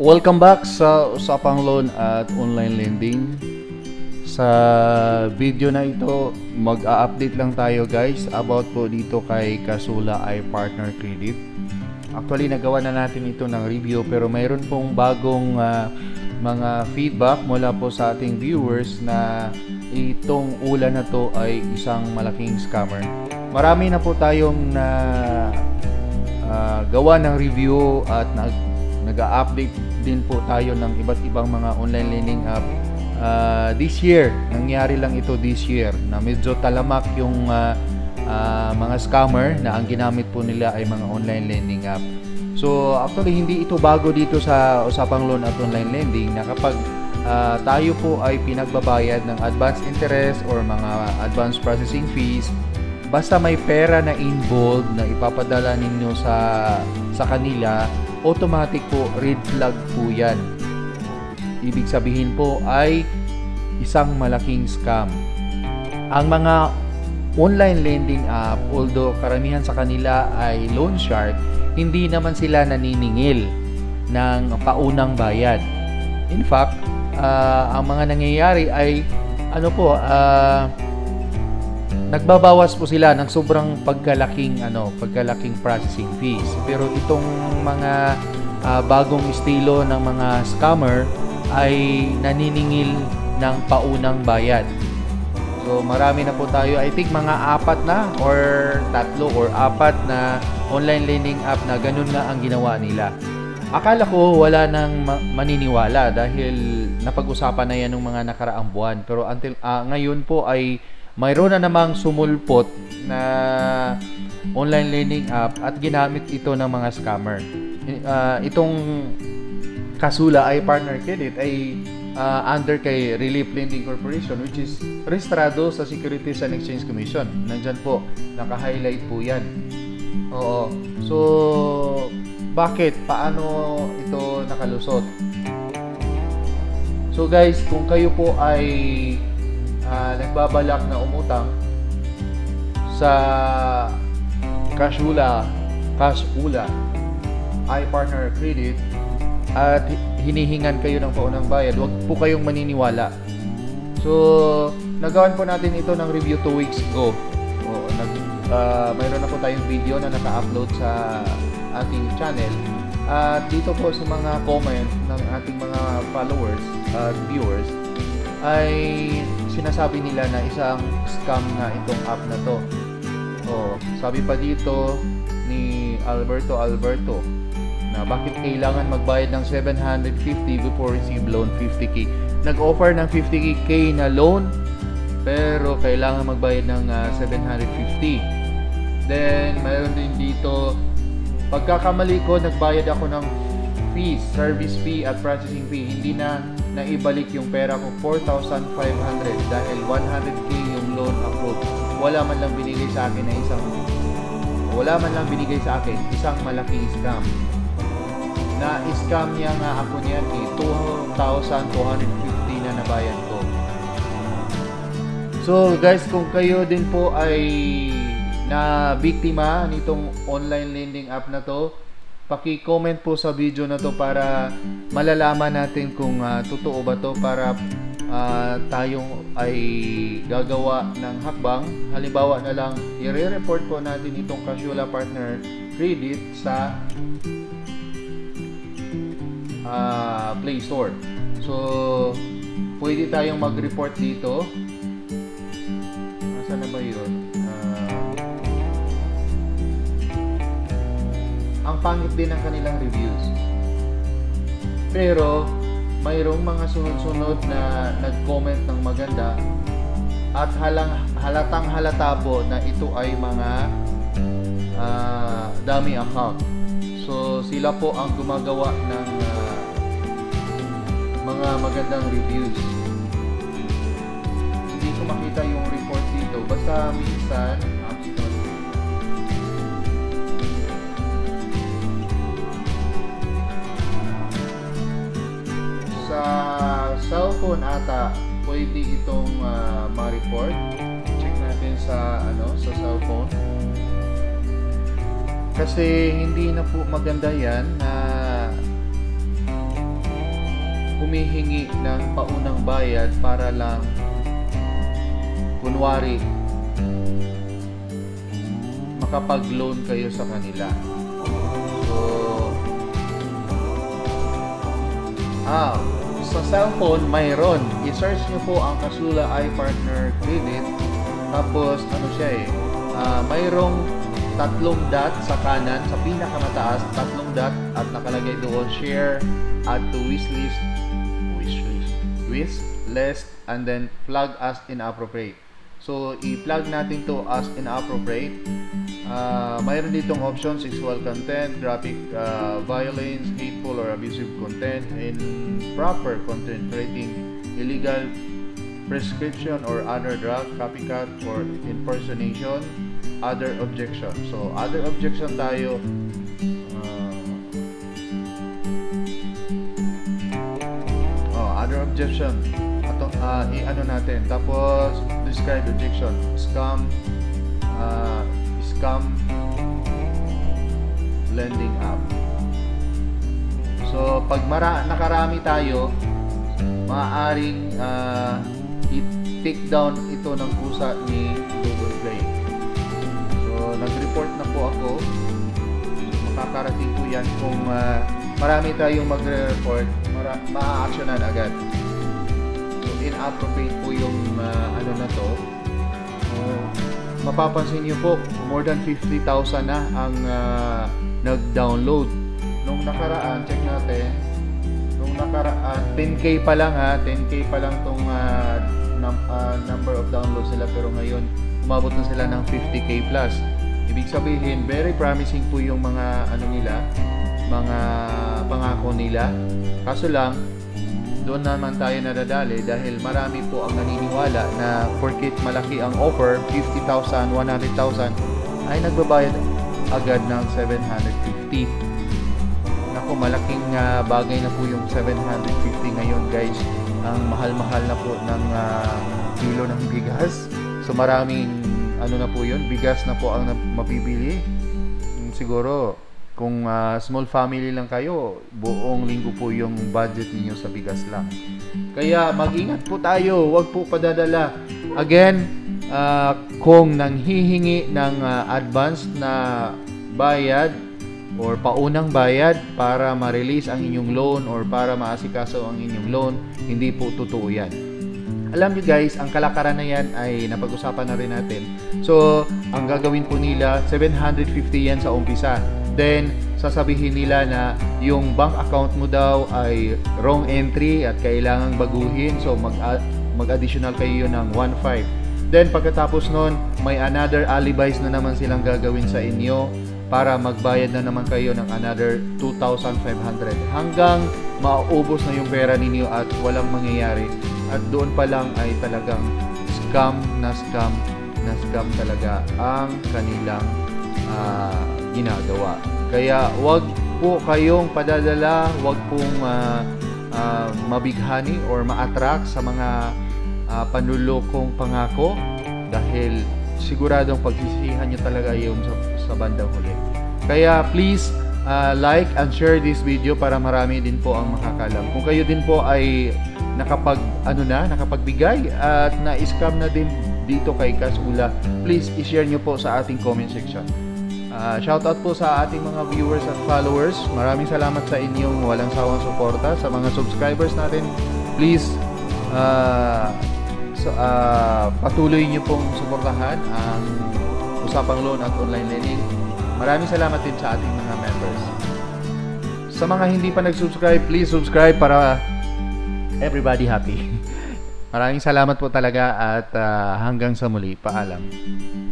Welcome back sa Usapang Loan at Online Lending. Sa video na ito, mag-a-update lang tayo guys about po dito kay Kasula i Partner Credit. Actually, nagawa na natin ito ng review pero mayroon pong bagong ah, mga feedback mula po sa ating viewers na itong ulan na to ay isang malaking scammer. Marami na po tayong na ah, gawa ng review at nag nag-update din po tayo ng iba't ibang mga online lending app Ah, this year. Nangyari lang ito this year na medyo talamak yung ah, ah, mga scammer na ang ginamit po nila ay mga online lending app. So actually hindi ito bago dito sa usapang loan at online lending na kapag ah, tayo po ay pinagbabayad ng advance interest or mga advance processing fees basta may pera na involved na ipapadala ninyo sa sa kanila, automatic po red flag po 'yan. Ibig sabihin po ay isang malaking scam. Ang mga online lending app, although karamihan sa kanila ay loan shark, hindi naman sila naniningil ng paunang bayad. In fact, ah, ang mga nangyayari ay ano po, ah, nagbabawas po sila ng sobrang pagkalaking ano, pagkalaking processing fees. Pero itong mga ah, bagong estilo ng mga scammer ay naniningil ng paunang bayad. So marami na po tayo, I think mga apat na or tatlo or apat na online lending app na ganun nga ang ginawa nila. Akala ko wala nang ma- maniniwala dahil napag-usapan na yan ng mga nakaraang buwan. Pero until ah, ngayon po ay mayroon na namang sumulpot na online lending app at ginamit ito ng mga scammer. Ah, itong Kasula ay partner credit ay ah, under kay Relief Lending Corporation which is rehistrado sa Securities and Exchange Commission. Nandyan po, naka-highlight po yan. Oo. So, bakit? Paano ito nakalusot? So guys, kung kayo po ay nagbabalak na umutang sa Kasula, Kasula, iPartner Credit at hinihingan kayo ng paunang bayad, huwag po kayong maniniwala. So, nagawan po natin ito ng review 2 weeks ago. Oo, nag, ah, mayroon na po tayong video na naka-upload sa ating channel. At dito po sa mga comment ng ating mga followers at viewers ay sinasabi nila na isang scam na itong app na to. Oh, sabi pa dito ni Alberto Alberto na bakit kailangan magbayad ng 750 before receive loan 50k. Nag-offer ng 50k na loan pero kailangan magbayad ng ah, 750. Then mayroon din dito pagkakamali ko nagbayad ako ng fees, service fee at processing fee. Hindi na naibalik yung pera ko 4,500 dahil 100k yung loan approved. Wala man lang binigay sa akin na isang wala man lang binigay sa akin isang malaking scam na scam niya nga ako niyan eh 2,250 na nabayad ko so guys kung kayo din po ay na biktima nitong online lending app na to paki-comment po sa video na to para malalaman natin kung ah, totoo ba to para ah, tayong ay gagawa ng hakbang halimbawa na lang i-report po natin itong Casula Partner Credit sa ah, Play Store. So, pwede tayong mag-report dito. Nasaan na ba yun? Ang pangit din ng kanilang reviews. Pero, mayroong mga sunod-sunod na nag-comment ng maganda at halang, halatang halata po na ito ay mga ah, dummy account. So, sila po ang gumagawa ng ah, mga magandang reviews. Hindi ko makita yung report dito. Basta minsan, sa cellphone ata pwede itong ah, ma-report check natin sa ano sa cellphone kasi hindi na po maganda yan na humihingi ng paunang bayad para lang kunwari makapag-loan kayo sa kanila. So, ah, sa cellphone, mayroon. I-search nyo po ang Kasula iPartner Credit. Tapos, ano siya eh, ah, mayroong tatlong dot sa kanan, sa pinakamataas, tatlong dot at nakalagay doon share, add to wishlist, wishlist, wish list, and then plug as inappropriate. So, i-plug natin to as inappropriate. Ah, mayroon ditong option, sexual content, graphic ah, violence, hateful or abusive content, improper content creating illegal prescription or other drug, copycat or impersonation, other objection. So, other objection tayo. ah, oh, other objection. Atong, ah, i-ano natin. Tapos, describe objection. Scam, ah, scam lending app. So, pag mara nakarami tayo, maaaring ah, i-take down ito ng pusa ni Google Play. So, nag-report na po ako. Makakarating po yan kung ah, marami tayong magre-report, mara- ma-actionan agad. So, inappropriate po yung ah, ano na to. Uh, mapapansin niyo po, more than 50,000 na ang ah, nag-download. Nung nakaraan, check natin, nung nakaraan, 10k pa lang ha, 10k pa lang tong ah, num- ah, number of downloads sila pero ngayon umabot na sila ng 50k plus. Ibig sabihin, very promising po yung mga ano nila, mga pangako nila. Kaso lang, doon naman tayo nadadali dahil marami po ang naniniwala na porkit malaki ang offer, 50,000, 100,000, ay nagbabayad agad ng 750. Naku, malaking ah, bagay na po yung 750 ngayon guys. Ang mahal-mahal na po ng ah, kilo ng bigas. So maraming ano na po yun, bigas na po ang mabibili. Mm, Siguro, kung ah, small family lang kayo, buong linggo po yung budget ninyo sa bigas lang. Kaya mag-ingat po tayo, wag po padadala. Again, ah, kung nanghihingi ng ah, advance na bayad or paunang bayad para ma-release ang inyong loan or para maasikaso ang inyong loan, hindi po totoo yan. Alam nyo guys, ang kalakaran na yan ay napag-usapan na rin natin. So, ang gagawin po nila, 750 yan sa umpisa. Then, sasabihin nila na yung bank account mo daw ay wrong entry at kailangang baguhin. So, mag, mag-additional kayo ng 1.5. Then, pagkatapos nun, may another alibis na naman silang gagawin sa inyo para magbayad na naman kayo ng another 2,500 hanggang maubos na yung pera ninyo at walang mangyayari at doon pa lang ay talagang scam na scam na scam talaga ang kanilang ah, ginagawa kaya wag po kayong padadala wag pong ah, ah, mabighani or ma-attract sa mga ah, panlulokong pangako dahil siguradong pagsisihan nyo talaga yun sa, sa bandang huli. Kaya please uh, like and share this video para marami din po ang makakalam. Kung kayo din po ay nakapag ano na, nakapagbigay at na-scam na din dito kay Kasula, please i-share nyo po sa ating comment section. Uh, shoutout po sa ating mga viewers at followers. Maraming salamat sa inyong walang sawang suporta. Sa mga subscribers natin, please uh, so, ah, patuloy niyo pong suportahan ang usapang loan at online lending. Maraming salamat din sa ating mga members. Sa mga hindi pa nag-subscribe, please subscribe para everybody happy. Maraming salamat po talaga at ah, hanggang sa muli. Paalam.